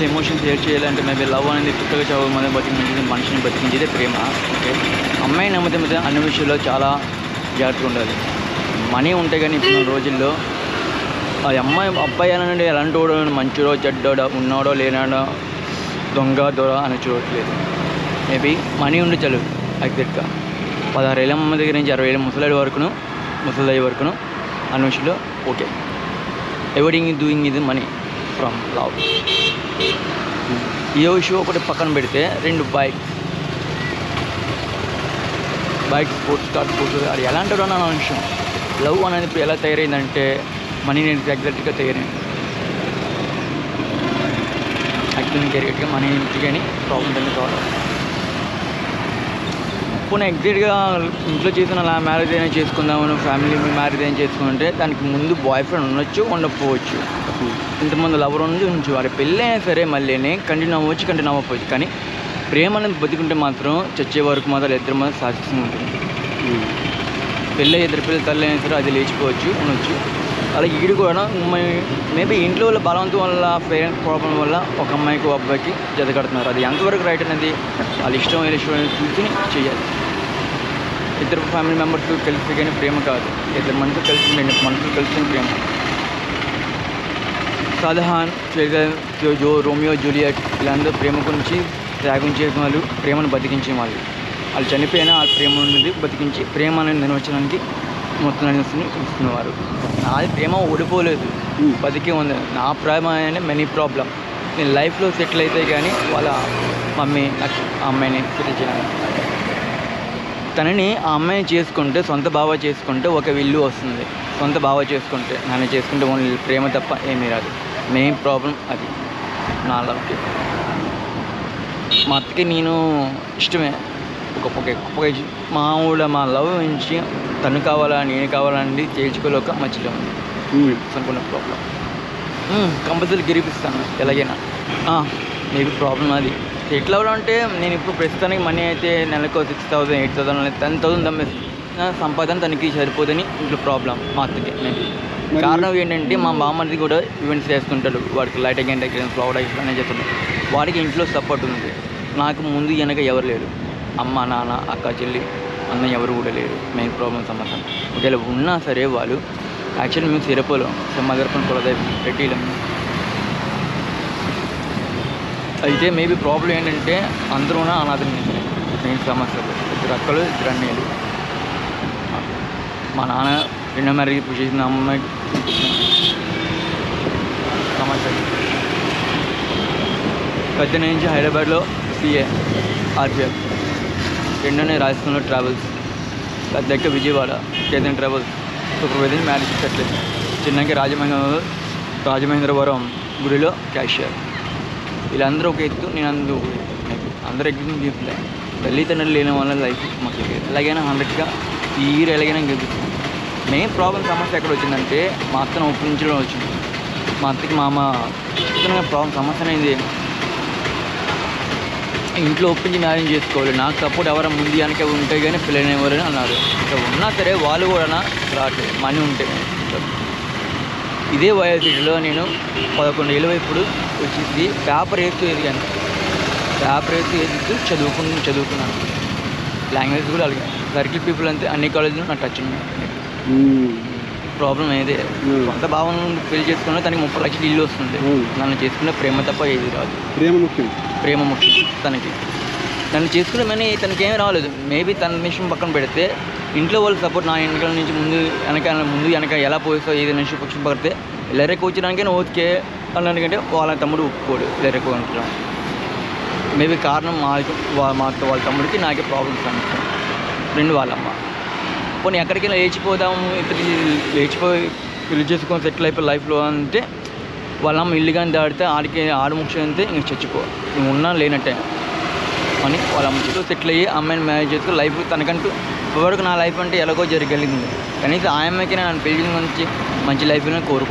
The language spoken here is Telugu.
మనిషి ఎమోషన్ షేర్ చేయాలంటే మేబీ లవ్ అనేది పుట్టగా చావు మనం బతికించేది మనిషిని బతికించేదే ప్రేమ. ఓకే అమ్మాయి నమ్మితే మీద అన్ని విషయాల్లో చాలా జాగ్రత్తగా ఉండాలి. మనీ ఉంటే కానీ ఇప్పుడు రోజుల్లో అది అమ్మాయి అబ్బాయి అనండి ఎలాంటి వాడు మంచిడో చెడ్డోడో ఉన్నాడో లేనాడో దొంగ దొర అని చూడట్లేదు. మేబీ మనీ ఉండి చాలు ఎగ్జాక్ట్గా పదహారు ఏళ్ళ అమ్మ దగ్గర నుంచి అరవై ఏళ్ళ ముసలాడి వరకును ముసలి వరకును అన్న విషయంలో ఓకే ఎవరింగ్ డూయింగ్ ఇది మనీ ఫ్రమ్ లవ్ యోషి ఒకటి పక్కన పెడితే రెండు bike bike sports car sports అది ఎలాంటిదో అన్న విషయం. లవ్ అనేది ఇప్పుడు ఎలా తయారైందంటే మనీ నేను ఎగ్జాక్ట్గా తయారైంది. యాక్చువల్ కెరియర్గా మనీ నుంచి కానీ ప్రాబ్లమ్ అనేది కావాలి. పోనీ ఎగ్జాక్ట్గా ఇంట్లో చేసిన అలా మ్యారేజ్ అయినా చేసుకుందామని ఫ్యామిలీ మ్యారేజ్ అయినా చేసుకుంటే దానికి ముందు బాయ్ ఫ్రెండ్ ఉండొచ్చు ఉండకపోవచ్చు. ఇంతమంది లవర్ ఉంది ఉంచు వారి పెళ్ళి అయినా సరే మళ్ళీ కంటిన్యూ అవ్వచ్చు కంటిన్యూ అవ్వకపోవచ్చు కానీ ప్రేమ అనేది బతికుంటే మాత్రం చచ్చే వరకు మాత్రం ఇద్దరు మాత్రం సాధిస్తూ ఉంటుంది పెళ్ళి ఇద్దరు పిల్లలు తల్లి అయినా సరే అది లేచిపోవచ్చు ఉండొచ్చు అలాగే ఈడు కూడా మేబీ ఇంట్లో వాళ్ళ బలవంతం వల్ల పేరెంట్స్ ప్రాబ్లం వల్ల ఒక అమ్మాయికి ఒక అబ్బాయికి జత కడుతున్నారు. అది ఎంతవరకు రైట్ అనేది వాళ్ళ ఇష్టం వీళ్ళ ఇష్టం అనేది చూసి చేయాలి ఇద్దరు ఫ్యామిలీ మెంబర్స్ కలిసి కానీ ప్రేమ కాదు. ఇద్దరు మనుషులు కలిసి మనుషులు కలిసి ప్రేమ. షాజహాన్ షేజాన్ జో రోమియో జూలియట్ వీళ్ళందరూ ప్రేమ గురించి త్యాగం చేసిన వాళ్ళు ప్రేమను బతికించే వాళ్ళు. వాళ్ళు చనిపోయినా ఆ ప్రేమ అనేది బతికించి ప్రేమ అనేది నిర్వచనానికి మొత్తం ఇస్తున్నవారు నాది ప్రేమ ఓడిపోలేదు. బతికే ఉంది. నా ప్రేమ అనేది మెనీ ప్రాబ్లం నేను లైఫ్లో సెటిల్ అయితే కానీ వాళ్ళ మమ్మీ నాకు ఆ అమ్మాయిని సెటిల్ చేయాలి తనని ఆ అమ్మాయిని చేసుకుంటే సొంత బావ చేసుకుంటే ఒక ఇల్లు వస్తుంది. సొంత బావ చేసుకుంటే నన్ను చేసుకుంటే ఓన్లీ ప్రేమ తప్ప ఏమీ రాదు. మెయిన్ ప్రాబ్లం అది. నా లవ్కి మా అత్తకి నేను ఇష్టమే. ఒక ఒక మా ఊళ్ళో మా లవ్ నుంచి తను కావాలా నేను కావాలా అనేది తేల్చుకోలేక మధ్యలో. ఉంది అనుకున్న ప్రాబ్లం కంపల్సరీ గెలిపిస్తాను ఎలాగైనా. మేబీ ప్రాబ్లం అది. ఎట్లా అంటే నేను ఇప్పుడు ప్రస్తుతానికి మనీ అయితే నెలకు six thousand eight thousand ten thousand సంపాదన తనకి సరిపోదని ఇంట్లో ప్రాబ్లం మా అత్తకి మేబీ. కారణం ఏంటంటే మా బామ్మది కూడా ఈవెంట్స్ చేస్తుంటాడు వాడికి light again decoration flower decoration అనేది చేస్తుంటాడు వాడికి ఇంట్లో సపోర్ట్ ఉంది. నాకు ముందు వెనక ఎవరు లేరు. అమ్మ నాన్న అక్క చెల్లి అన్న ఎవరు కూడా లేరు. మెయిన్ ప్రాబ్లం సమస్య ఒకవేళ ఉన్నా సరే వాళ్ళు యాక్చువల్లీ మేము సిరపోలో మదర్పన్ కూడా పెట్టీలం అయితే మేబీ ప్రాబ్లం ఏంటంటే అందరూ అనాథం మెయిన్ సమస్యలు ఇద్దరు అక్కలు ఇద్దరు అన్నయ్యలు. మా నాన్న రెండో మ్యారేజ్ చేసిన అమ్మాయి సమస్య పెద్ద నుంచి హైదరాబాద్లో సిఏ ఆర్పిఎఫ్ రెండోనే రాజస్థాన్లో ట్రావెల్స్ పెద్దక్క విజయవాడ కేదన్ ట్రావెల్స్ సూపర్వైజర్ మ్యారేజ్ సెటిల్ చిన్నకి రాజమహేంద్ర రాజమహేంద్రవరం గుడిలో క్యాషియర్. వీళ్ళందరూ ఒక ఎత్తు నేను అందరూ అందరూ ఎగ్జిబిషన్ చెప్పలే తల్లిదండ్రులు లేని వాళ్ళ లైఫ్ మాకు ఎలాగైనా హండ్రెడ్గా తీరు ఎలాగైనా గెలుస్తుంది మెయిన్ ప్రాబ్లం సమస్య ఎక్కడ వచ్చిందంటే మా అత్తను ఒప్పించడం వచ్చింది. మా అత్తకి మా అమ్మ ప్రాబ్లం సమస్య అనేది ఇంట్లో ఒప్పించి మ్యారేజ్ చేసుకోవాలి. నాకు సపోర్ట్ ఎవరైనా ముందు వెనక ఉంటే కానీ పిల్లలు ఎవరైనా అన్నారు. ఇంకా ఉన్నా సరే వాళ్ళు కూడా రావట్లేదు మనీ ఉంటే. ఇదే వయసులో నేను పదకొండు ఏళ్ళ ఇప్పుడు వచ్చేసి పేపర్ వేస్తూ ఎదిగాను పేపర్ వేస్తూ ఎదుగుతూ చదువుకుని చదువుకున్నాను. లాంగ్వేజ్ కూడా అలాగే. సర్కిల్ పీపుల్ అంతే అన్ని కాలేజీలో నాకు టచ్ ఉన్నాయి. ప్రాబ్లం ఏదే. Hmm. సొంత భావన పెళ్ళి చేసుకున్నా తనకి ముప్పై లక్షలు ఇల్లు వస్తుంది. నన్ను చేసుకున్న ప్రేమ తప్ప ఏది రాదు. ప్రేమ ముఖ్యం. ప్రేమ ముఖ్యం తనకి. తను చేసుకునే తనకి ఏమీ రాలేదు. మేబీ తన విషయం పక్కన పెడితే ఇంట్లో వాళ్ళ సపోర్ట్ నా వెనకాల నుంచి ముందు వెనక ముందు వెనక ఎలా పోయిస్తో ఏది నుంచి పక్షం పడితే లెరకు వచ్చినాకైనా ఓకే అన్నకంటే వాళ్ళ తమ్ముడు ఒప్పుకోడు ఎల్లరెక్క ఉంచడం మేబీ కారణం మా మా వాళ్ళ తమ్ముడికి నాకే ప్రాబ్లమ్స్ అనుకుంటాం రెండు వాళ్ళమ్మ. పోనీ ఎక్కడికైనా లేచిపోదాము ఇతరికి లేచిపోయి పెళ్ళి చేసుకొని సెటిల్ అయిపోయి లైఫ్లో అంటే వాళ్ళమ్మ ఇల్లు కానీ దాడితే ఆడికి ఆడు ముఖ్యం ఇంక చచ్చిపో. నువ్వు ఉన్నా లేనట్టే. అని వాళ్ళ అమ్మతో సెటిల్ అయ్యి అమ్మాయిని మ్యారేజ్ చేసుకుని లైఫ్ తనకంటూ ఇప్పటివరకు నా లైఫ్ అంటే ఎలాగో జరగలిగింది. కనీసం ఆ అమ్మాయికి నన్ను పెళ్ళి మంచి మంచి లైఫ్ కోరుకుంటున్నాను.